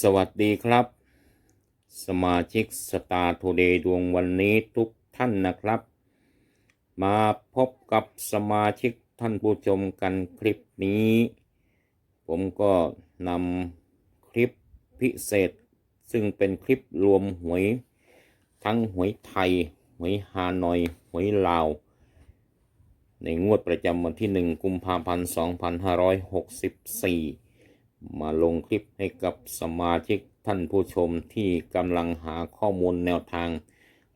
สวัสดีครับ สมาชิกสตาร์ทูเดย์ดวงวันนี้ทุกท่านนะครับ มาพบกับสมาชิกท่านผู้ชมกันคลิปนี้ ผมก็นำคลิปพิเศษ ซึ่งเป็นคลิปรวมหวย ทั้งหวยไทย หวยฮานอย หวยลาว ในงวดประจำวันที่ 1 กุมภาพันธ์ 2564 มาลงคลิปให้กับสมาชิกท่านผู้ชมที่กำลังหาข้อมูลแนวทาง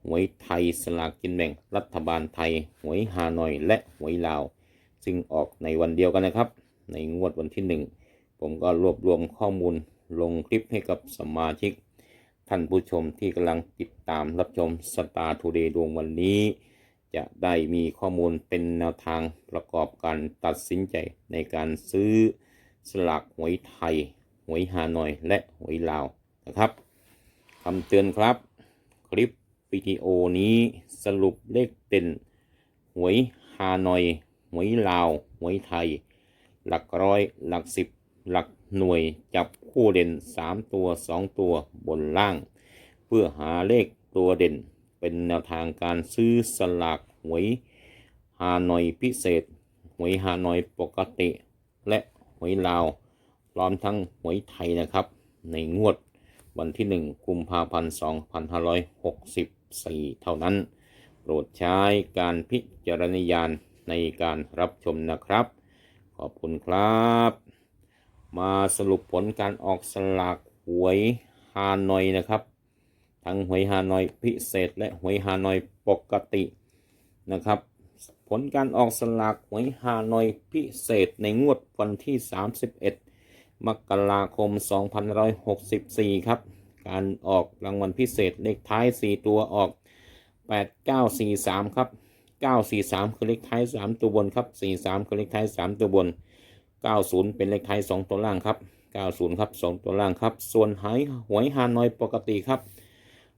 หวยไทยสลากกินแบ่งรัฐบาลไทยหวยฮานอยและหวยลาว ซึ่งออกในวันเดียวกันนะครับ ในงวดวันที่ 1 ผมก็รวบรวมข้อมูลลงคลิปให้กับสมาชิก ท่านผู้ชมที่กำลังติดตามรับชมสตาร์ทูเดย์ดวงวันนี้ จะได้มีข้อมูลเป็นแนวทางประกอบการตัดสินใจในการซื้อ สลากหวยไทย หวยฮานอยและหวยลาวนะครับคำเตือนครับ คลิปวิดีโอนี้สรุปเลขเด่นหวยฮานอย หวยลาว หวยไทย หลักร้อย หลักสิบ หลักหน่วยจับคู่เด่น 3 ตัว 2 ตัวบนล่าง เพื่อหาเลขตัวเด่น เป็นแนวทางการซื้อสลากหวยฮานอยพิเศษ หวยฮานอยปกติ และ หวยลาวพร้อมทั้งหวยไทยนะครับ ในงวดวันที่ 1 กุมภาพันธ์ 2564 เท่านั้น โปรดใช้การพิจารณญาณในการรับชมนะครับ ขอบคุณครับ มาสรุปผลการออกสลากหวยฮานอยนะครับ ทั้งหวยฮานอยพิเศษและหวยฮานอยปกตินะครับ ผลการออกสลากหวยฮานอยพิเศษในงวดวันที่ 31 มกราคม 2564 ครับ การออกรางวัลพิเศษเลขท้าย 4 ตัวออก 8943 ครับ 943 คือเลขท้าย 3 ตัวบนครับ 43 คือเลขท้าย 3 ตัวบน 90 เป็นเลขท้าย 2 ตัวล่างครับ 90 ครับ 2 ตัวล่างครับ ส่วนหายหวยฮานอยปกติครับ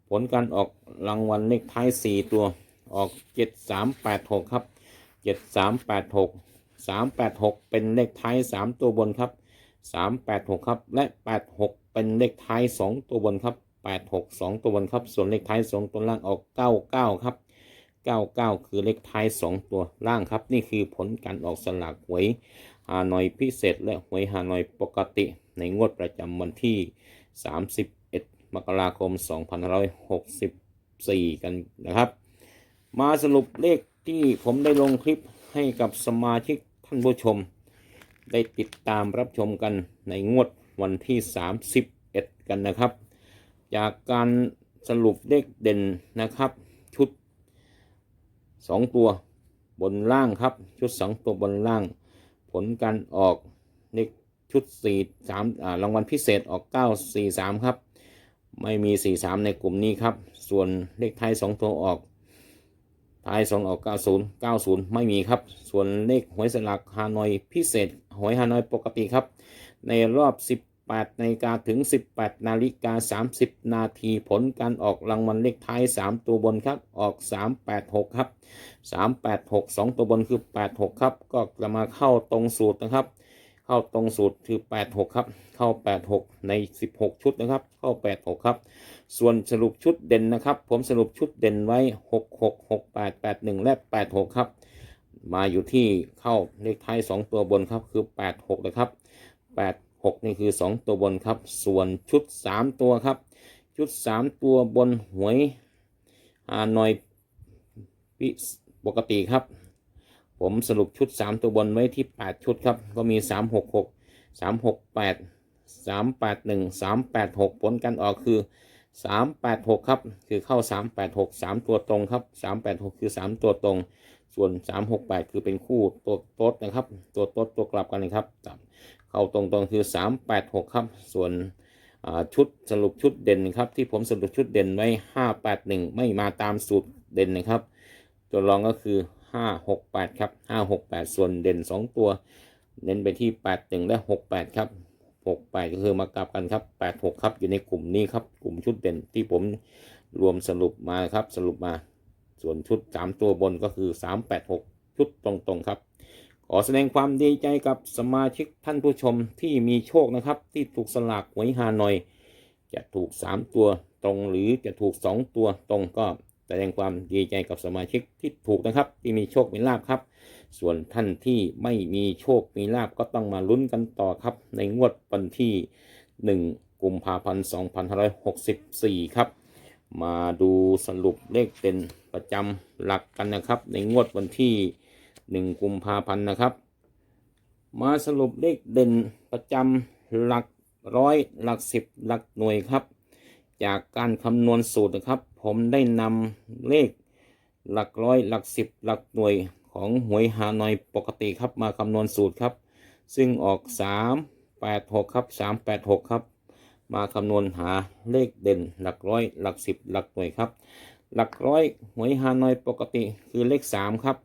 ผลการออกรางวัลเลขท้าย 4 ตัวออก 7386 ครับ 7386 386เป็นเลขท้าย3ตัวบนครับ386ครับ และ86เป็นเลขท้าย2ตัวบนครับ86 2ตัวบนครับ ส่วนเลขท้าย2ตัวล่างออก99ครับ99คือเลขท้าย2ตัวล่างครับ นี่คือผลการออกสลากหวยฮานอยพิเศษ และหวยฮานอยปกติในงวดประจำวันที่ 31 มกราคม 2564 กันนะครับ มาสรุปเลข ที่ผมได้ลงคลิปให้กับสมาชิกท่านผู้ชม ได้ติดตามรับชมกันในงวดวันที่ 31 กันนะครับ จากการสรุปเลขเด่นนะครับ ชุด 2 ตัวบนล่างครับ ชุด 2 ตัวบนล่าง ผลการออกเลขชุด 4 3อ่ารางวัลพิเศษออก 9 4 3 ครับ ไม่มี 4 3 ในกลุ่มนี้ครับ ส่วนเลขท้าย 2 ตัวออก ท้าย2ออก90 90ไม่มีครับ ส่วนเลขหวยสลากฮานอยพิเศษหวยฮานอยปกติครับ ในรอบ18นาฬิกาถึง18นาฬิกา30นาทีผลการออกรางวัลเลขท้าย3ตัวบนครับ ออก386ครับ386 2ตัวบนคือ86ครับ ก็จะมาเข้าตรงสูตรนะครับ เข้าตรงสูตรคือ 86 ครับ เข้า 86 ใน 16 ชุดนะครับ เข้า 86 ครับ ส่วนสรุปชุดเด่นนะครับ ผมสรุปชุดเด่นไว้ 66 68 81 และ 86 ครับ มาอยู่ที่เข้าเลขท้าย 2 ตัวบนครับคือ 86 นะครับ 86 นี่คือ 2 ตัวบนครับ ส่วนชุด 3 ตัวครับ ชุด 3 ตัวบนหวยฮานอยปกติครับ ผมสรุปชุด 3 ตัวบนไว้ที่ 8 ชุดครับ ก็มี 366 368 381 386 ผลการออกคือ 386 ครับ คือเข้า 386 3 ตัวตรงครับ 386 คือ 3 ตัวตรง ส่วน 368 คือเป็นคู่ตัวโต๊ดนะครับ ตัวโต๊ดตัวกลับกันนะครับ เข้าตรงๆคือ 386 ครับ ส่วนชุดสรุปชุดเด่นนะครับ ที่ผมสรุปชุดเด่นไว้ 581 ไม่มาตามสูตรเด่นนะครับ ตัวรองก็คือ 568ครับ568ส่วนเด่น2ตัว เน้นไปที่81และ68ครับ68ก็คือมากลับกันครับ86ครับอยู่ในกลุ่มนี้ครับกลุ่มชุดเด่นที่ผมรวมสรุปมาครับสรุปมาส่วนชุด3ตัวบนก็คือ386ชุดตรงๆครับขอแสดงความดีใจกับสมาชิกท่านผู้ชมที่มีโชคนะครับ ที่ถูกสลากหวยฮานอย จะถูก 3 ตัวตรงหรือจะถูก 2 ตัวตรงก็ แสดงความดีใจกับสมาชิกที่ถูกนะครับ ที่มีโชคมีลาภครับ ส่วนท่านที่ไม่มีโชคมีลาภก็ต้องมาลุ้นกันต่อครับ ในงวดวันที่ 1กุมภาพันธ์2564 ครับ มาดูสรุปเลขเด่นประจำหลักกันนะครับ ในงวดวันที่ 1กุมภาพันธ์นะครับ มาสรุปเลขเด่นประจำหลักร้อยหลักสิบหลักหน่วยครับ จากการคำนวณสูตรนะครับ ผมได้นำเลขหลักร้อยหลักสิบหลักหน่วยของหวยฮานอยปกติครับมาคำนวณสูตรครับ ซึ่งออก 3 8 6 ครับ 3 8 6 ครับ มาคำนวณหาเลขเด่นหลักร้อยหลักสิบหลักหน่วยครับ หลักร้อยหวยฮานอยปกติคือเลข 3 ครับ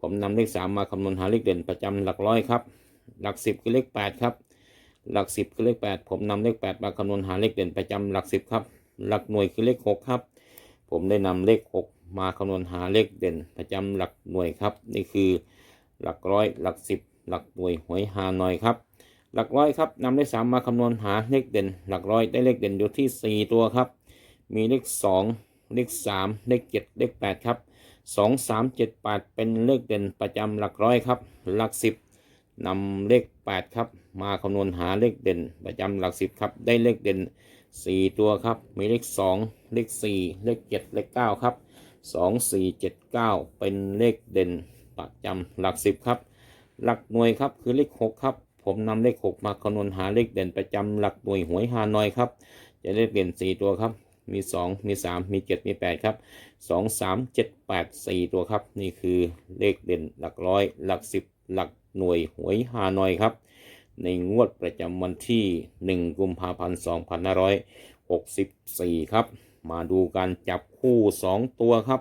ผมนำเลข 3 มาคำนวณหาเลขเด่นประจำหลักร้อยครับ หลักสิบคือเลข 8 ครับ หลักสิบคือเลข 8 ผมนำเลข 8 มาคำนวณหาเลขเด่นประจำหลักสิบครับ หลักหน่วยคือเลข 6 ครับ ผมได้นำเลข 6 มาคำนวณหาเลขเด่น ประจำหลักหน่วยครับ นี่คือหลักร้อยหลักสิบหลักหน่วยหวยฮาหน่อยครับ หลักร้อยครับนำเลข 3 มาคำนวณหาเลขเด่น หลักร้อยได้เลขเด่นอยู่ที่ 4 ตัวครับ มีเลข 2 เลข 3 เลข 7 เลข 8 ครับ 2 3 7 8 เป็นเลขเด่นประจำหลักร้อยครับ หลัก 10นำเลข 8 ครับ มาคำนวณหาเลขเด่น ประจำหลัก 10 ครับ ได้เลขเด่น 4ตัวครับ มีเลข2เลข4เลข7เลข9ครับ2 4 7 9เป็นเลขเด่นประจำหลัก10ครับ หลักหน่วยครับคือเลข6ครับ ผมนำเลข6มาคำนวณหาเลขเด่นประจำหลักหน่วยหวยฮานอยครับ จะได้เด่น4ตัวครับ มี2มี3มี7มี8ครับ2 3 7 8 4ตัวครับ นี่คือเลขเด่นหลักร้อย หลัก10หลักหน่วยหวยฮานอยครับ ในงวดประจำวันที่ 1 กุมภาพันธ์ 2564 ครับ มาดูการจับคู่ 2 ตัวครับ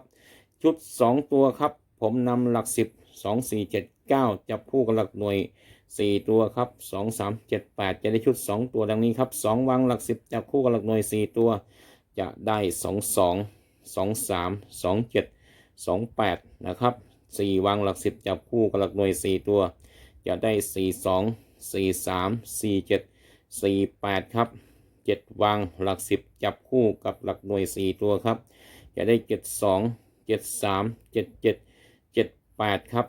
ชุด 2 ตัวครับ ผมนำหลัก 10 2 4 7 9 จับคู่กับหลักหน่วย 4 ตัวครับ 2 3 7 8 จะได้ชุด 2 ตัวดังนี้ครับ 2 วางหลัก 10 จับคู่กับหลักหน่วย 4 ตัว จะได้ 2 2 2 3 2 7 2 8 นะครับ 4 วางหลัก 10 จับคู่กับหลักหน่วย 4 ตัว จะได้ 4 2 4 3 4 7 4 8 ครับ 7 วางหลัก 10 จับคู่กับหลักหน่วย 4 ตัวครับ จะได้ 7 2 7 3 7 7 7 8 ครับ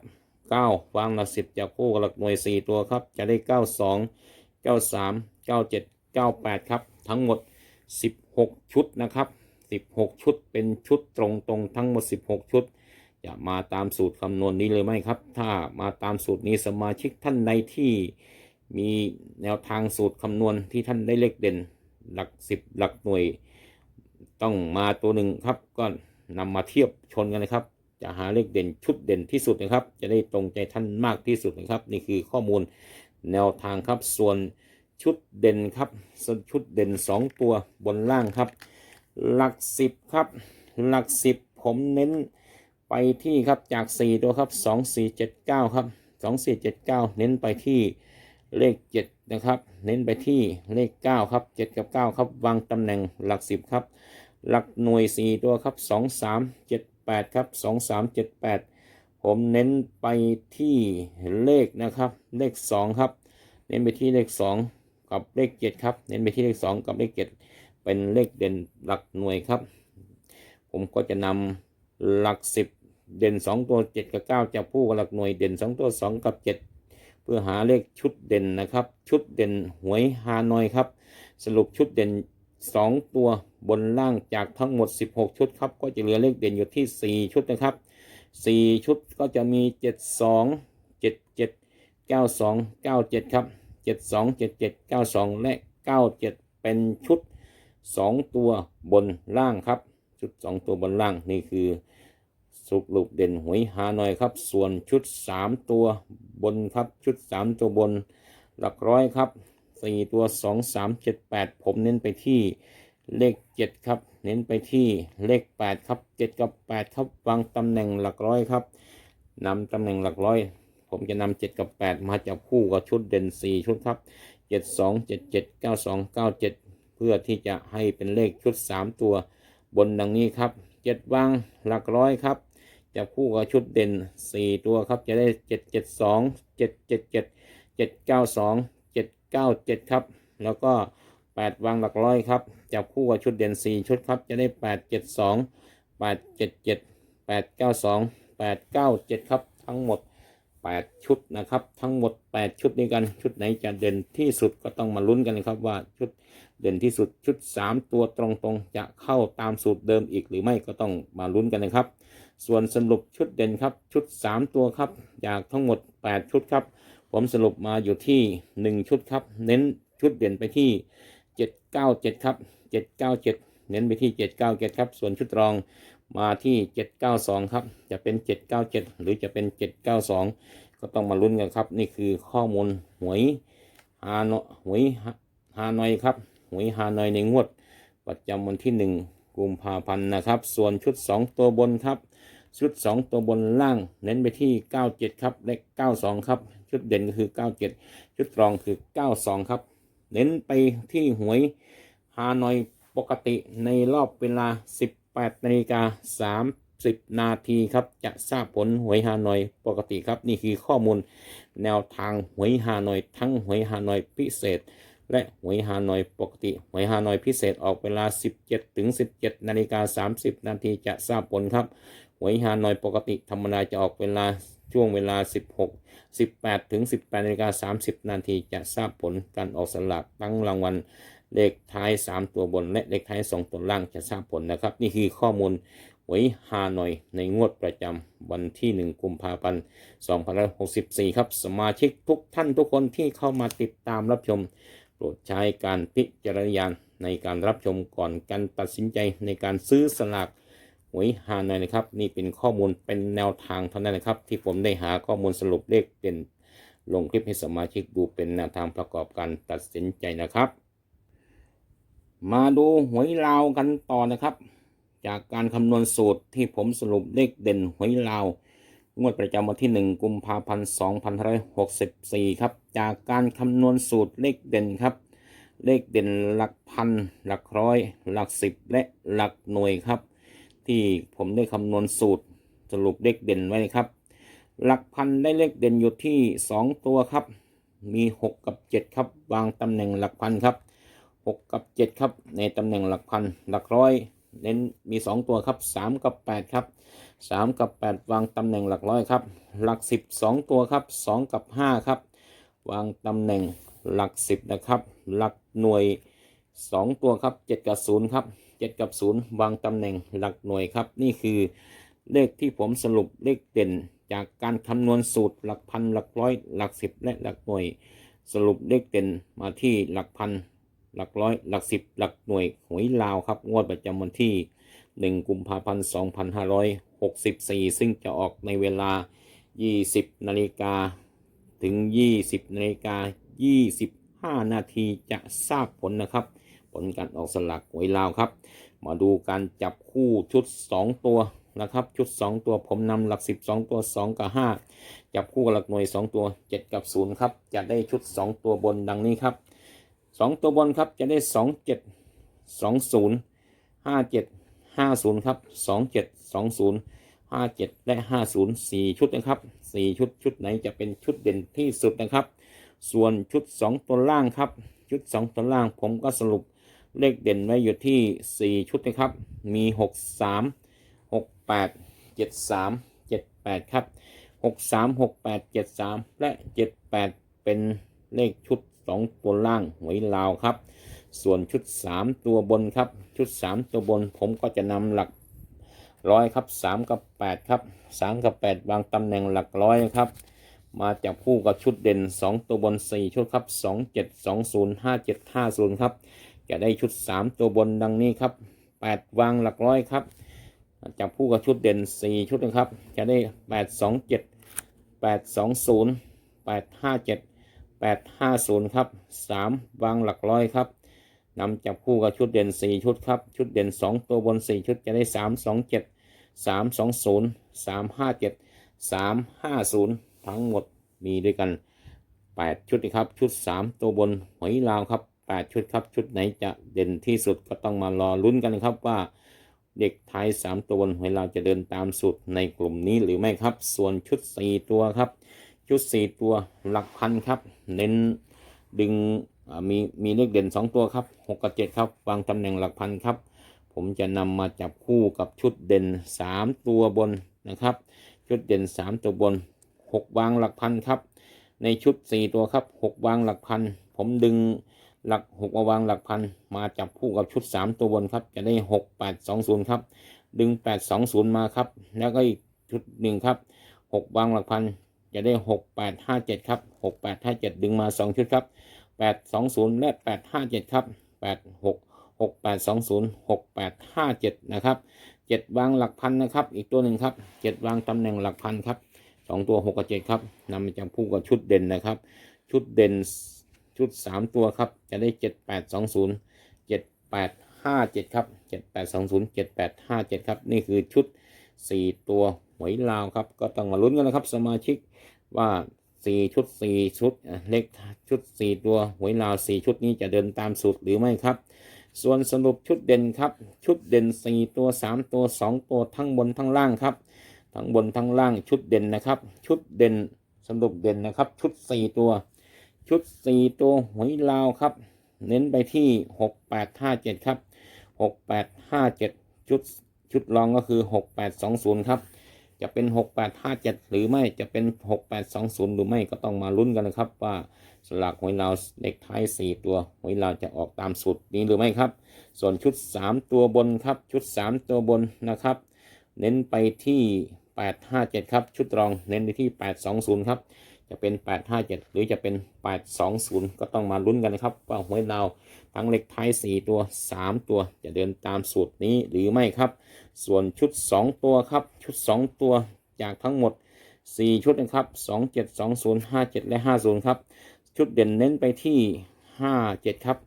9 วางหลัก 10 จับคู่กับหลักหน่วย 4 ตัวครับ จะได้ 9 2 9 3 9 7 9 8 ครับ ทั้งหมด 16 ชุดนะครับ 16 ชุดเป็นชุดตรงๆทั้งหมด 16 ชุดจะมาตามสูตรคำนวณนี้เลยไหมครับ ถ้ามาตามสูตรนี้สมาชิกท่านใดที่ มีแนวทางสูตรคำนวณที่ท่านได้เลขเด่น หลักสิบหลักหน่วย ต้องมาตัวหนึ่งครับ ก็นำมาเทียบชนกันนะครับ จะหาเลขเด่นชุดเด่นที่สุดนะครับ จะได้ตรงใจท่านมากที่สุดนะครับ นี่คือข้อมูลแนวทางครับส่วนชุดเด่นครับชุดเด่น 2 ตัวบนล่างครับ หลักสิบครับ หลักสิบผมเน้นไปที่ครับจาก 4 ตัวครับ 2 4 7 9 ครับ 2 4 7 9 เน้นไปที่ เลข 7 นะครับ เน้นไปที่เลข 9 ครับ 7 กับ 9 ครับ วางตำแหน่งหลัก 10 ครับ หลักหน่วย 4 ตัวครับ 2 3 7 8 ครับ 2 3 7 8 ผมเน้นไปที่เลขนะครับ เลข 2 ครับ เน้นไปที่เลข 2 กับเลข 7 ครับ เน้นไปที่เลข 2 กับเลข 7 เป็นเลขเด่นหลักหน่วยครับ ผมก็จะนำหลัก 10 เด่น 2 ตัว 7 กับ 9จับคู่กับหลักหน่วยเด่น 2 ตัว 2 กับ 7 พื่อหาเลขชุดเด่นนะครับ ชุดเด่นหวยฮานอยครับ สรุปชุดเด่น 2 ตัวบนล่างจากทั้งหมด 16 ชุดครับ ก็จะเหลือเลขเด่นอยู่ที่ 4 ชุดนะครับ 4 ชุดก็จะมี 72 77 92 97 ครับ 72 77 92 และ 97 เป็นชุด 2 ตัวบนล่างครับ ชุด 2 ตัวบนล่างนี่คือ สรุปเด่นหวยฮานอยครับ ส่วนชุด 3 ตัวบนครับชุด 3 ตัวบน หลักร้อยครับ 4 ตัว 2 3 7 8 ผมเน้นไปที่เลข 7 ครับ เน้นไปที่เลข 8 ครับ 7 กับ 8 ครับวางตำแหน่งหลักร้อยครับนำตำแหน่งหลักร้อย ผมจะนำ7 กับ 8 มาจับคู่กับชุดเด่น 4 ชุดครับ 7 2 7 7 9 2 9 7 เพื่อที่จะให้เป็นเลขชุด 3 ตัว บนดังนี้ครับ 7วางหลักร้อยครับ จับคู่กับชุดเด่น4ตัวครับจะได้7 7 2 7 7 7 7 9 2 7 9 7ครับ แล้วก็แปดวางหลักร้อยครับจับคู่กับชุดเด่นสี่ชุดครับจะได้แปดเจ็ดสองแปดเจ็ดเจ็ดแปดเก้าสองแปดเก้าเจ็ดครับทั้งหมดแปดชุดนะครับ ทั้งหมดแปดชุดนี้กันชุดไหนจะเด่นที่สุดก็ต้องมาลุ้นกันครับว่าชุดเด่นที่สุดชุดสามตัวตรงๆ จะเข้าตามสูตรเดิมอีกหรือไม่ก็ต้องมาลุ้นกันนะครับ ส่วนสรุปชุดเด่นครับชุด 3 ตัวครับจากทั้งหมด 8 ชุดครับ ผมสรุปมาอยู่ที่ 1 ชุดครับ เน้นชุดเด่นไปที่ 797 ครับ 797 เน้นไปที่ 797 ครับ ส่วนชุดรองมาที่ 792 ครับ จะเป็น 797 หรือจะเป็น 792 ก็ต้องมาลุ้นกันครับ นี่คือข้อมูลหวยฮานอยหวยฮานอยครับหวยฮานอยในงวด ประจำวันที่ 1 กุมภาพันธ์นะครับ ส่วนชุด 2 ตัวบนครับ ชุด 2 ตัวบนล่าง เน้นไปที่ 97 ครับและ92 ครับ ชุดเด่นก็คือ 97 ชุดรองคือ 92 ครับ เน้นไปที่หวยฮานอยปกติในรอบเวลา 18นาฬิกา30 นาทีครับ จะทราบผลหวยฮานอยปกติครับ นี่คือข้อมูลแนวทางหวยฮานอยทั้งหวยฮานอยพิเศษ และหวยฮานอยปกติหวยฮานอยพิเศษออกเวลา 17ถึง17นาฬิกา30 นาทีจะทราบผลครับหวยฮานอยปกติธรรมดาจะออกเวลาช่วงเวลา 16 18ถึง18นาฬิกา30 นาทีจะทราบผลการออกสลากตั้งรางวัลเลขท้าย 3 ตัวบน และเลขท้าย 2 ตัวล่างจะทราบผลนะครับ นี่คือข้อมูลหวยฮานอยในงวดประจำวันที่ 1 กุมภาพันธ์2564 ครับ สมาชิกทุกท่านทุกคนที่เข้ามาติดตามรับชม โปรดใช้การพิจารณาในการรับชมก่อนการตัดสินใจในการซื้อสลากหวยฮานอยนะครับ นี่เป็นข้อมูลเป็นแนวทางเท่านั้นนะครับ ที่ผมได้หาข้อมูลสรุปเลขเด่นลงคลิปให้สมาชิกดูเป็นแนวทางประกอบการตัดสินใจนะครับ มาดูหวยลาวกันต่อนะครับ จากการคำนวณสูตรที่ผมสรุปเลขเด่นหวยลาวงวดประจำวันที่ 1 กุมภาพันธ์ 2564 ครับ จากการคำนวณสูตรเลขเด่นครับ เลขเด่นหลักพัน หลักร้อย หลักสิบและหลักหน่วยครับ ที่ผมได้คำนวณสูตรสรุปเลขเด่นไว้ครับ หลักพันได้เลขเด่นอยู่ที่ 2 ตัวครับ มี 6 กับ 7 ครับ วางตำแหน่งหลักพันครับ 6 กับ 7 ครับ ในตำแหน่งหลักพัน หลักร้อยเน้นมี 2 ตัวครับ 3 กับ 8 ครับ 3 กับ 8 วางตำแหน่งหลักร้อยครับ หลัก 10 2 ตัวครับ 2 กับ 5 ครับ วางตำแหน่งหลัก 10 นะครับ หลักหน่วย 2 ตัวครับ 7 กับ 0 ครับ 7 กับ 0 วางตำแหน่งหลักหน่วยครับ นี่คือเลขที่ผมสรุปเลขเด่น จากการคำนวณสูตรหลักพันหลักร้อยหลักสิบและหลักหน่วย สรุปเลขเด่นมาที่หลักพันหลักร้อยหลักสิบหลักหน่วยหวยลาวครับงวดประจำวันที่ 1 กุมภาพันธ์ 2564 ซึ่งจะออกในเวลา 20นาฬิกา ถึง 20นาฬิกา25 นาทีจะทราบผลนะครับ ผลการออกสลากหวยลาวครับ มาดูการจับคู่ชุด 2 ตัวนะครับ ชุด 2 ตัวผมนำหลัก 12 ตัว 2 กับ 5 จับคู่กับหลักหน่วย 2 ตัว 7 กับ 0 ครับ จะได้ชุด 2 ตัวบนดังนี้ครับ 2 ตัวบนครับจะได้ 2 7 2 0 5 7 5 0 ครับ 2 5 7และ50 4ชุดนะครับ4ชุดชุดไหนจะเป็นชุดเด่นที่สุดนะครับ ส่วนชุด2ตัวล่างครับชุด2ตัวล่างผมก็สรุปเลขเด่นไว้อยู่ที่4ชุดนะครับ มี6 3 6 8 7 3 7 8ครับ6 3 6 8 7 3และ7 8เป็นเลขชุด2ตัวล่างหวยลาวครับ ส่วนชุด3ตัวบนครับ ชุด3ตัวบนผมก็จะนำหลัก ร้อยครับ3กับ8ครับ3กับ8วางตำแหน่งหลักร้อยครับมาจากคู่กับชุดเด่น 2 ตัวบน 4 ชุดครับ 2 7 2 0 5 7 5 0 ครับ จะได้ชุด 3 ตัวบนดังนี้ครับ 8 วางหลักร้อยครับจับคู่กับชุดเด่น 4 ชุดนะครับ จะได้ 8 2 7 8 2 0 8 5 7 8 5 0 ครับ 3 วางหลักร้อยครับ นำจับคู่กับชุดเด่น 4 ชุดครับ ชุดเด่น 2 ตัวบน 4 ชุดจะได้ 3 2 7 3 2 0 3 5 7 3 5 0 ทั้งหมดมีด้วยกัน 8 ชุดนะครับ ชุด 3 ตัวบนหอยลาวครับ 8 ชุดครับ ชุดไหนจะเด่นที่สุดก็ต้องมารอลุ้นกันนะครับว่าเด็กไทย 3 ตัวบนหวยลาวจะเดินตามสูตรในกลุ่มนี้หรือไม่ครับ ส่วนชุด 4 ตัวครับ ชุด 4 ตัวหลักพันครับ เน้นดึง มีมีเลขเด่นสองตัวครับหกกับเจ็ดครับวางตำแหน่งหลักพันครับ ผมจะนำมาจับคู่กับชุดเด่นสามตัวบนนะครับ ชุดเด่นสามตัวบนหกวางหลักพันครับ ในชุดสี่ตัวครับหกวางหลักพัน ผมดึงหลักหกมาวางหลักพัน มาจับคู่กับชุดสามตัวบนครับ จะได้หกแปดสองศูนย์ครับ ดึงแปดสองศูนย์มาครับ แล้วก็อีกชุดหนึ่งครับหกวางหลักพัน จะได้หกแปดห้าเจ็ดครับหกแปดห้าเจ็ดดึงมาสองชุดครับ แปดสองศูนย์และแปดห้าเจ็ดครับแปดหกหกแปดสองศูนย์หกแปดห้าเจ็ดนะครับเจ็ดวางหลักพันนะครับ อีกตัวหนึ่งครับเจ็ดวางตำแหน่งหลักพันครับสองตัวหกกับเจ็ดครับนำมาจับคู่กับชุดเด่นนะครับ ชุดเด่นชุดสามตัวครับ จะได้เจ็ดแปดสองศูนย์เจ็ดแปดห้าเจ็ดครับเจ็ดแปดสองศูนย์เจ็ดแปดห้าเจ็ดครับ นี่คือชุดสี่ตัวหวยลาวครับ ก็ต้องมาลุ้นกันนะครับสมาชิกว่า สี่ชุดสี่ชุดเลขชุดสี่ตัวหวยลาวสี่ชุดนี้จะเดินตามสูตรหรือไม่ครับ ส่วนสรุปชุดเด่นครับ ชุดเด่นสี่ตัวสามตัวสองตัวทั้งบนทั้งล่างครับ ทั้งบนทั้งล่างชุดเด่นนะครับ ชุดเด่นสรุปเด่นนะครับ ชุดสี่ตัว ชุดสี่ตัวหวยลาวครับ เน้นไปที่หกแปดห้าเจ็ดครับหกแปดห้าเจ็ดชุดชุดรองก็คือหกแปดสองศูนย์ครับ จะเป็นหกแปดห้าเจ็ดหรือไม่จะเป็นหกแปดสองศูนย์หรือไม่ก็ต้องมาลุ้นกันนะครับ ว่าสลากหวยลาวเลขท้ายสี่ตัวหวยลาวจะออกตามสูตรนี้หรือไม่ครับ ส่วนชุดสามตัวบนครับชุดสามตัวบนนะครับ เน้นไปที่แปดห้าเจ็ดครับ ชุดรองเน้นไปที่แปดสองศูนย์ครับจะเป็น 857 หรือจะเป็น 820 ก็ต้องมาลุ้นกันนะครับ ว่าหวยลาว ทั้งเลขท้าย 4 ตัว 3 ตัวจะเดินตามสูตรนี้หรือไม่ครับ ส่วนชุด 2 ตัวครับ ชุด 2 ตัวจากทั้งหมด 4 ชุดนะครับ 27 20 57 และ 50 ครับ ชุดเด่นเน้นไปที่ 57 ครับ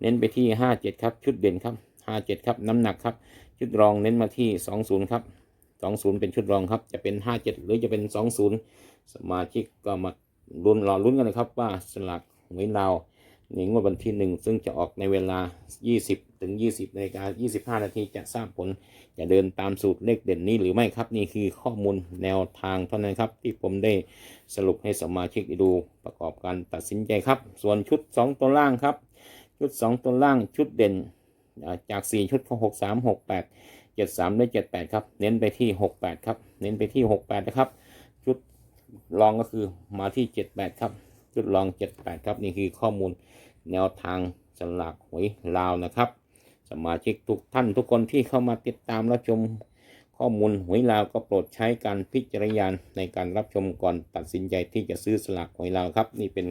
เน้นไปที่ 57 ครับ ชุดเด่นครับ 57 ครับ น้ำหนักครับ ชุดรองเน้นมาที่ 20 ครับ20 เป็นชุดรองครับ จะเป็น 57 หรือจะเป็น 20 สมาชิกก็มาลุ้นรอลุ้นกันนะครับว่าสลากหวยลาว นงวดวันที่หนึ่งซึ่งจะออกในเวลา 20 ถึง 20นาฬิกา25 นาทีจะทราบผล จะเดินตามสูตรเลขเด่นนี้หรือไม่ครับ นี่คือข้อมูลแนวทางเท่านั้นครับ ที่ผมได้สรุปให้สมาชิกได้ดูประกอบการตัดสินใจครับ ส่วนชุด 2 ตัวล่างครับ ชุด 2 ตัวล่างชุดเด่นอ่าจาก 4 ชุดของ 6 3 6 8 7 3และ78 ครับ เน้นไปที่ 68 ครับ เน้นไปที่ 68 นะครับ ชุดรองก็คือมาที่ 78 ครับ จุดรอง 78 ครับ นี่คือข้อมูลแนวทางสลากหวยลาวนะครับ สมาชิกทุกท่านทุกคนที่เข้ามาติดตามรับชมข้อมูลหวยลาวก็โปรดใช้การพิจารณาในการรับชมก่อนตัดสินใจที่จะซื้อสลากหวยลาวครับ นี่เป็น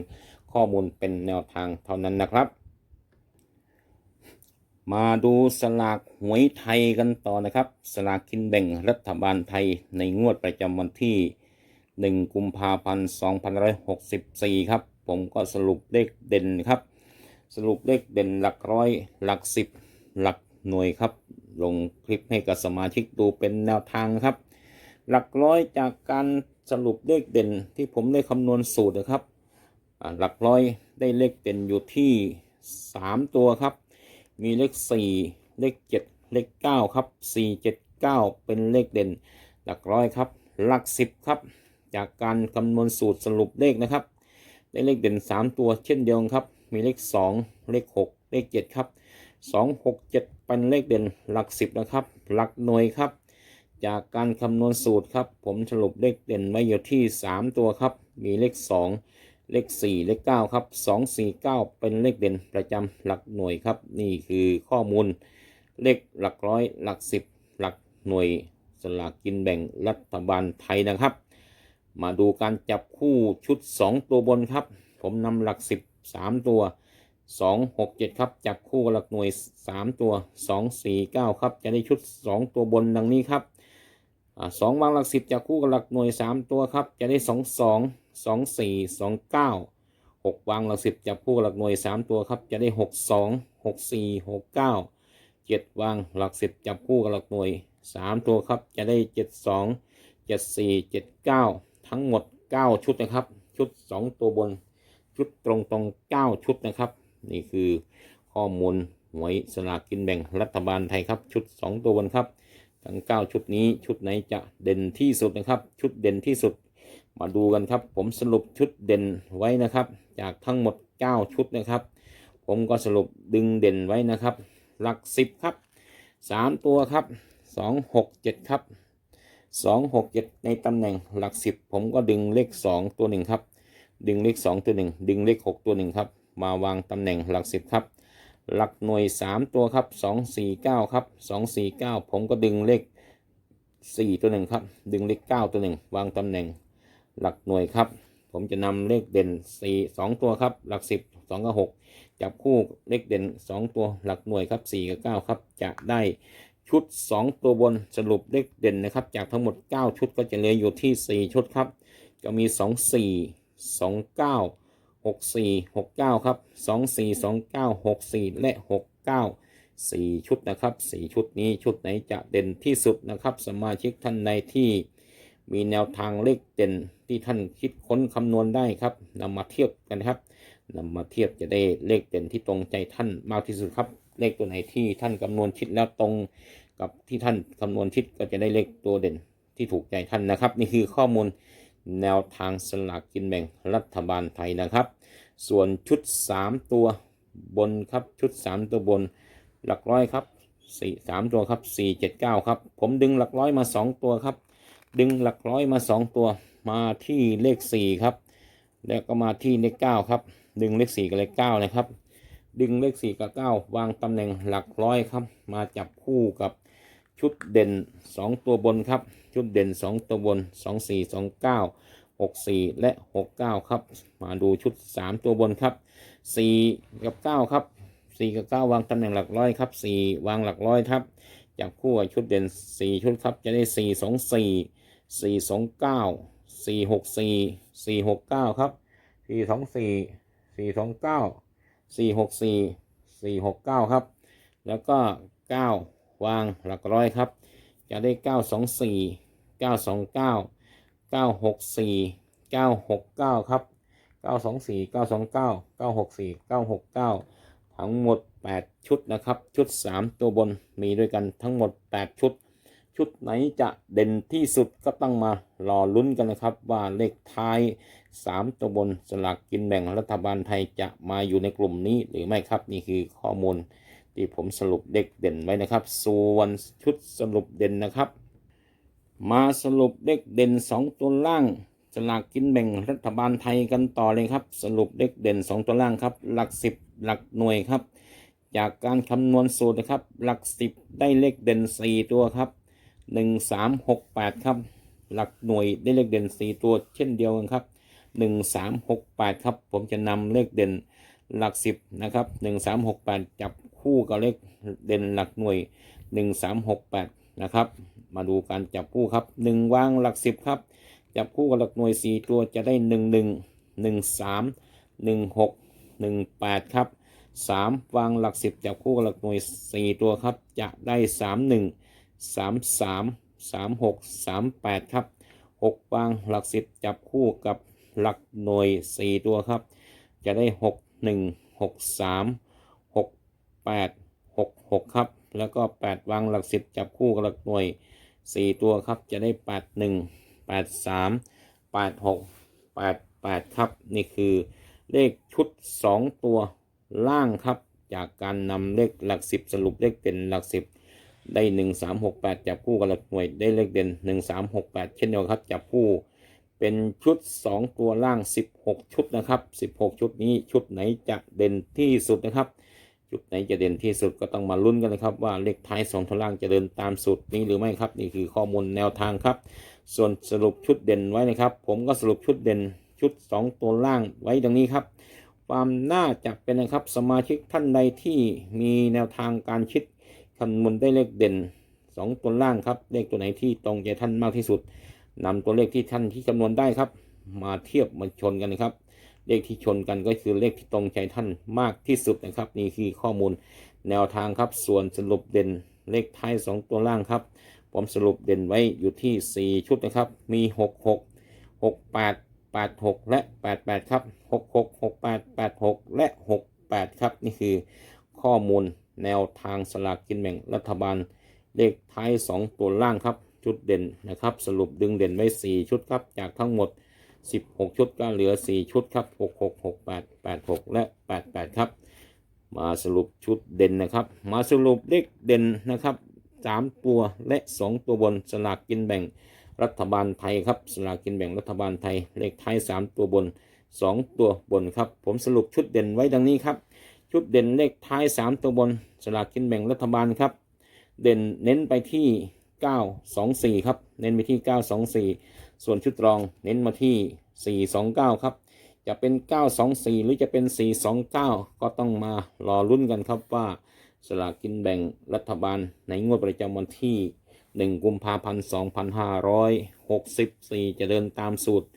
ข้อมูลเป็นแนวทางเท่านั้นนะครับ มาดูสลากหวยไทยกันต่อนะครับ สลากกินแบ่งรัฐบาลไทยในงวดประจำวันที่ 1 กุมภาพันธ์2564 ครับ ผมก็สรุปเลขเด่นครับ สรุปเลขเด่นหลักร้อยหลักสิบหลักหน่วยครับ ลงคลิปให้กับสมาชิกดูเป็นแนวทางครับ หลักร้อยจากการสรุปเลขเด่นที่ผมได้คำนวณสูตรนะครับ หลักร้อยได้เลขเด่นอยู่ที่ 3 ตัวครับ มีเลข 4 เลข 7 เลข 9 ครับ 4 7 9 เป็นเลขเด่น หลักร้อยครับ หลัก 10 ครับ จากการคำนวณสูตรสรุปเลขนะครับได้เลขเด่น 3 ตัวเช่นเดียวกันครับ มีเลข 2 เลข 6 เลข 7 ครับ 2 6 7 เป็นเลขเด่นหลัก 10 นะครับ หลักหน่วยครับ จากการคำนวณสูตรครับ ผมสรุปเลขเด่นไว้อยู่ที่ 3 ตัวครับ มีเลข 2 เลข 4 เลข 9 ครับ 2 4 9 เป็นเลขเด่นประจำหลักหน่วยครับ นี่คือข้อมูล เลขหลักร้อยหลัก 10 หลักหน่วยสลากกินแบ่งรัฐบาลไทยนะครับ มาดูการจับคู่ชุด 2 ตัวบนครับ ผมนำหลัก 10 3 ตัว 2 6 7 ครับ จับคู่กับหลักหน่วย 3 ตัว 2 4 9 ครับ จะได้ชุด 2 ตัวบนดังนี้ครับสองวางหลัก 10จับคู่กับหลักหน่วย 3 ตัวครับ จะได้ 2 2 2 4 2 9 6 วางหลัก10จับคู่กับหลักหน่วย 3 ตัวครับ จะได้ 6 2 6 4 6 9 7 วางหลัก10จับคู่กับหลักหน่วย 3 ตัวครับ จะได้ 7 2 7 4 7 9 ทั้งหมด 9 ชุดนะครับ ชุด 2 ตัวบน ชุดตรงตรง9ชุดนะครับ นี่คือข้อมูลหวยสลากกินแบ่งรัฐบาลไทยครับ ชุด 2 ตัวบนครับ ทั้ง 9 ชุดนี้ชุดไหนจะเด่นที่สุดนะครับ ชุดเด่นที่สุด มาดูกันครับ ผมสรุปชุดเด่นไว้นะครับ จากทั้งหมด 9 ชุดนะครับ ผมก็สรุปดึงเด่นไว้นะครับ หลักสิบครับสามตัวครับสองหกเจ็ดครับ สองหกเจ็ดในตำแหน่งหลักสิบผมก็ดึงเลขสองตัวหนึ่งครับ ดึงเลขสองตัวหนึ่งดึงเลขหกตัวหนึ่งครับ มาวางตำแหน่งหลักสิบครับ หลักหน่วยสามตัวครับสองสี่เก้าครับสองสี่เก้าผมก็ดึงเลขสี่ตัวหนึ่งครับ ดึงเลขเก้าตัวหนึ่งวางตำแหน่งหลักหน่วยครับ ผมจะนำเลขเด่นสี่สองตัวครับ หลักสิบสองกับหกจับคู่เลขเด่นสองตัวหลักหน่วยครับสี่กับเก้าครับ จะได้ ชุดสองตัวบนสรุปเลขเด่นนะครับ จากทั้งหมดเก้าชุดก็จะเหลืออยู่ที่สี่ชุดครับ จะมีสองสี่สองเก้าหกสี่หกเก้าครับสองสี่สองเก้าหกสี่และหกเก้าสี่ชุดนะครับสี่ชุดนี้ชุดไหนจะเด่นที่สุดนะครับ สมาชิกท่านใดที่มีแนวทางเลขเด่นที่ท่านคิดค้นคำนวณได้ครับนำมาเทียบกันครับนำมาเทียบจะได้เลขเด่นที่ตรงใจท่านมากที่สุดครับ เลขตัวไหนที่ท่านคำนวณคิดแล้วตรงกับที่ท่านคำนวณคิดก็จะได้เลขตัวเด่นที่ถูกใจท่านนะครับ นี่คือข้อมูลแนวทางสลากกินแบ่งรัฐบาลไทยนะครับ ส่วนชุด 3 ตัวบนครับชุด 3 ตัวบนหลักร้อยครับสี่สามตัวครับสี่เจ็ดเก้าครับ ผมดึงหลักร้อยมา2ตัวครับ ดึงหลักร้อยมา2ตัว มาที่เลข4ครับ แล้วก็มาที่เลข9ครับ ดึงเลข4กับเลข9นะครับ ดึงเลข4กับ9วางตำแหน่งหลักร้อยครับ มาจับคู่กับชุดเด่น 2 ตัวบนครับ ชุดเด่น 2 ตัวบน 2 4 2 9 6 4 และ 6 9 ครับ มาดูชุด 3 ตัวบนครับ 4 กับ 9 ครับ 4 กับ 9 วางตำแหน่งหลักร้อยครับ 4 วางหลักร้อยครับ จับคู่กับชุดเด่น 4 ชุดครับ จะได้ 4 2 4 4 2 9 4 6 4 4 6 9 ครับ 4 2 4 4 2 9 4 6 4 4 6 9ครับ แล้วก็9วางหลักร้อยครับ จะได้9 2 4 9 2 9 9 6 4 9 6 9ครับ9 2 4 9 2 9 9 6 4 9 6 9ทั้งหมด8ชุดนะครับ ชุด3ตัวบนมีด้วยกันทั้งหมด8ชุด ชุดไหนจะเด่นที่สุดก็ต้องมารอลุ้นกันนะครับ ว่าเลขท้าย 3 ตัวบนสลากกินแบ่งรัฐบาลไทยจะมาอยู่ในกลุ่มนี้หรือไม่ครับนี่คือข้อมูลที่ผมสรุปเด็กเด่นไว้นะครับ ส่วนชุดสรุปเด่นนะครับ มาสรุปเลขเด่น 2 ตัวล่างสลากกินแบ่งรัฐบาลไทยกันต่อเลยครับ สรุปเลขเด่น 2 ตัวล่างครับ หลัก 10 หลักหน่วยครับ จากการคำนวณสูตรนะครับ หลัก 10 ได้เลขเด่น 4 ตัวครับ 1 3 6 8ครับ หลักหน่วยได้เลขเด่น4ตัวเช่นเดียวกันครับ1 3 6 8ครับ ผมจะนำเลขเด่นหลัก10นะครับ1 3 6 8จับคู่กับเลขเด่นหลักหน่วย1 3 6 8นะครับ มาดูการจับคู่ครับ1วางหลัก10ครับ จับคู่กับหลักหน่วย4ตัวจะได้1 1 1 3 1 6 1 8ครับ3วางหลัก10จับคู่กับหลักหน่วย4ตัวครับ จะได้3 1 3 3 3 6 3 8 ครับ 6 วางหลัก 10 จับคู่กับหลักหน่วย 4 ตัวครับ จะได้ 6 1 6 3 6 8 6 6 ครับ แล้วก็ 8 วางหลัก 10 จับคู่กับหลักหน่วย 4 ตัวครับ จะได้ 8 1 8 3 8 6 8 8 ครับ นี่คือเลขชุด 2 ตัวล่างครับ จากการนำเลขหลัก 10 สรุปเลขเด่นหลัก 10 ได้1 3 6 8จับคู่กับหลักหน่วยได้เลขเด่น1 3 6 8เช่นเดียวกันครับจับคู่เป็นชุด2ตัวล่าง16ชุดนะครับ16ชุดนี้ชุดไหนจะเด่นที่สุดนะครับจุดไหนจะเด่นที่สุดก็ต้องมาลุ้นกันนะครับ ว่าเลขท้าย2ตัวล่างจะเดินตามสูตรนี้หรือไม่ครับนี่คือข้อมูลแนวทางครับ ส่วนสรุปชุดเด่นไว้นะครับ ผมก็สรุปชุดเด่นชุด 2 ตัวล่างไว้ดังนี้ครับ ความน่าจะเป็นนะครับสมาชิกท่านใดที่มีแนวทางการคิด คำนวณได้เลขเด่น 2 ตัวล่างครับ เลขตัวไหนที่ตรงใจท่านมากที่สุดนำตัวเลขที่ท่านที่คำนวณได้ครับ มาเทียบมาชนกันนะครับ เลขที่ชนกันก็คือเลขที่ตรงใจท่านมากที่สุดนะครับ นี่คือข้อมูลแนวทางครับ ส่วนสรุปเด่นเลขท้าย 2 ตัวล่างครับ ผมสรุปเด่นไว้อยู่ที่ 4 ชุดนะครับ มี 6 6 6 8 8 6 และ 8 8 ครับ 6 6 6 8 8 6 และ 6 8 ครับ นี่คือข้อมูล แนวทางสลากกินแบ่งรัฐบาล เลขท้าย 2 ตัวล่างครับ ชุดเด่นนะครับ สรุปดึงเด่นไว้ 4 ชุดครับ จากทั้งหมด 16 ชุดก็เหลือ 4 ชุดครับ 6 6 6 8 8 6 และ 8 8 ครับ มาสรุปชุดเด่นนะครับ มาสรุปเลขเด่นนะครับสามตัวและสองตัวบนสลากกินแบ่งรัฐบาลไทยครับสลากกินแบ่งรัฐบาลไทย เลขท้ายสามตัวบนสองตัวบนครับ ผมสรุปชุดเด่นไว้ดังนี้ครับ ชุดเด่นเลขท้ายสามตัวบนสลากกินแบ่งรัฐบาลครับ เด่นเน้นไปที่ 924 ครับ เน้นไปที่ 924 ส่วนชุดรองเน้นมาที่ 429 ครับ จะเป็น 924 หรือจะเป็น 429 ก็ต้องมารอลุ้นกันครับว่าสลากกินแบ่งรัฐบาลในงวดประจำวันที่ 1 กุมภาพันธ์2564 จะเดินตามสูตร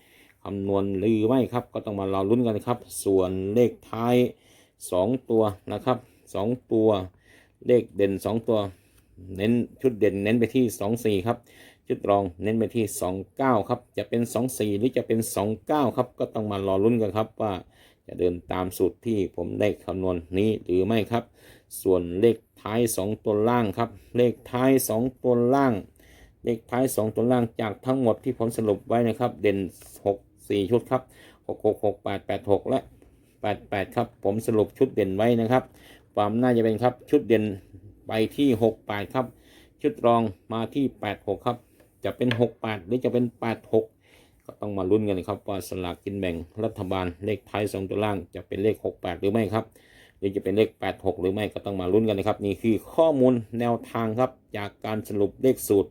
คำนวณหรือไม่ครับ ก็ต้องมารอลุ้นกันครับ ส่วนเลขท้าย 2ตัวนะครับ2ตัวเลขเด่น2ตัว เน้นชุดเด่นเน้นไปที่24ครับชุดรองเน้นไปที่29ครับจะเป็น24หรือจะเป็น29ครับก็ต้องมารอลุ้นกันครับว่าจะเดินตามสูตรที่ผมได้คำนวณนี้หรือไม่ครับ ส่วนเลขท้าย 2 ตัวล่างครับ เลขท้าย 2 ตัวล่าง เลขท้าย 2 ตัวล่างจากทั้งหมดที่ผมสรุปไว้นะครับ เด่น 6 4 ชุดครับ 6 6 6 8 8 6 และ 88 ครับ ผมสรุปชุดเด่นไว้นะครับ ความน่าจะเป็นครับชุดเด่นไปที่ 68 ครับ ชุดรองมาที่ 86 ครับ จะเป็น 68 หรือจะเป็น 86 ก็ต้องมาลุ้นกันครับว่าสลากกินแบ่งรัฐบาลเลขท้ายสองตัวล่างจะเป็นเลข 68 หรือไม่ครับหรือจะเป็นเลข 86 หรือไม่ก็ต้องมาลุ้นกันนะครับ นี่คือข้อมูลแนวทางครับจากการสรุปเลขสูตร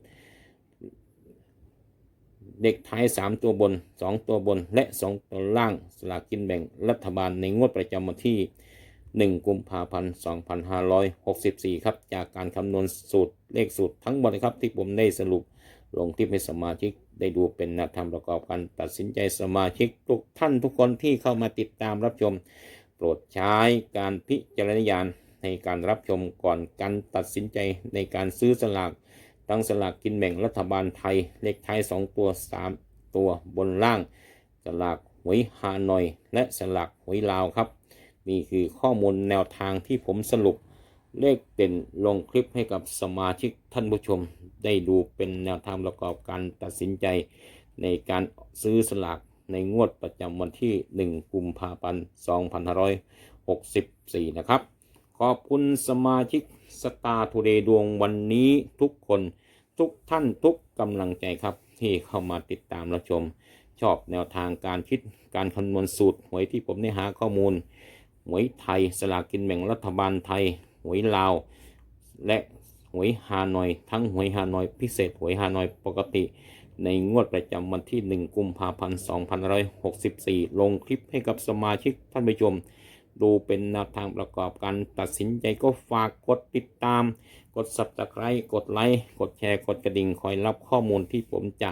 เลขท้าย 3 ตัวบน 2 ตัวบนและ 2 ตัวล่างสลากกินแบ่งรัฐบาลในงวดประจำวันที่ 1 กุมภาพันธ์ 2564 ครับ จากการคำนวณสูตรเลขสูตรทั้งหมดนะครับ ที่ผมได้สรุปลงที่ให้สมาชิกได้ดูเป็นแนวทางประกอบการตัดสินใจสมาชิกทุกท่านทุกคนที่เข้ามาติดตามรับชม โปรดใช้การพิจารณญาณในการรับชมก่อนการตัดสินใจในการซื้อสลาก ทั้งสลากกินแบ่งรัฐบาลไทย เลขท้าย 2 ตัว 3 ตัวบนล่าง สลากหวยฮานอย และสลากหวยลาวครับ นี่คือข้อมูลแนวทางที่ผมสรุป เลขเด่นลงคลิปให้กับสมาชิกท่านผู้ชม ได้ดูเป็นแนวทางประกอบการตัดสินใจ ในการซื้อสลากในงวดประจำวันที่ 1 กุมภาพันธ์ 2564 นะครับ ขอบคุณสมาชิกสตาร์ทูเดย์ดวงวันนี้ทุกคนทุกท่านทุกกำลังใจครับ ที่เข้ามาติดตามรับชม ชอบแนวทางการคิดการคำนวณสูตรหวยที่ผมได้หาข้อมูล หวยไทยสลากกินแบ่งรัฐบาลไทย หวยลาว และหวยฮานอย ทั้งหวยฮานอยพิเศษหวยฮานอยปกติ ในงวดประจำวันที่ 1 กุมภาพันธ์ 2564 ลงคลิปให้กับสมาชิกท่านผู้ชม ดูเป็นแนวทางประกอบการตัดสินใจก็ฝากกดติดตาม กด subscribe กดไลค์กดแชร์กดกระดิ่งคอยรับข้อมูลที่ผมจะ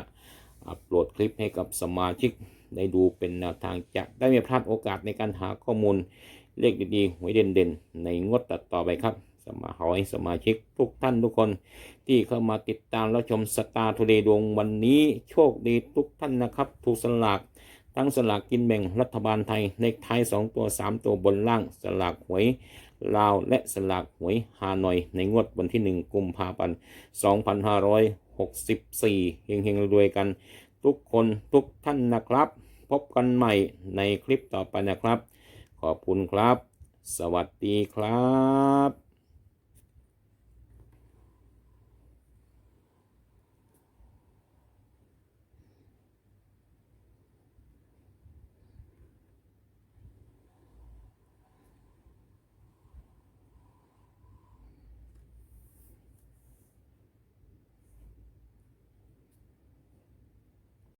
อัปโหลดคลิปให้กับสมาชิกได้ดูเป็นแนวทางจะได้ไม่พลาดโอกาสในการหาข้อมูลเลขดีๆหวยเด่นๆ ในงวดตัดต่อไปครับ สมาขอให้สมาชิกทุกท่านทุกคน ที่เข้ามาติดตามรับชมสตาร์ทูเดย์ดวงวันนี้โชคดีทุกท่านนะครับ ถูกสลาก ทั้งสลากกินแบ่งรัฐบาลไทยเลขท้าย 2 ตัว 3 ตัวบนล่าง สลากหวยลาว และสลากหวยฮานอย ในงวดวันที่ 1 กุมภาพันธ์ 2564 เฮงๆรวยกัน ทุกคนทุกท่านนะครับ พบกันใหม่ในคลิปต่อไปนะครับ ขอบคุณครับ สวัสดีครับ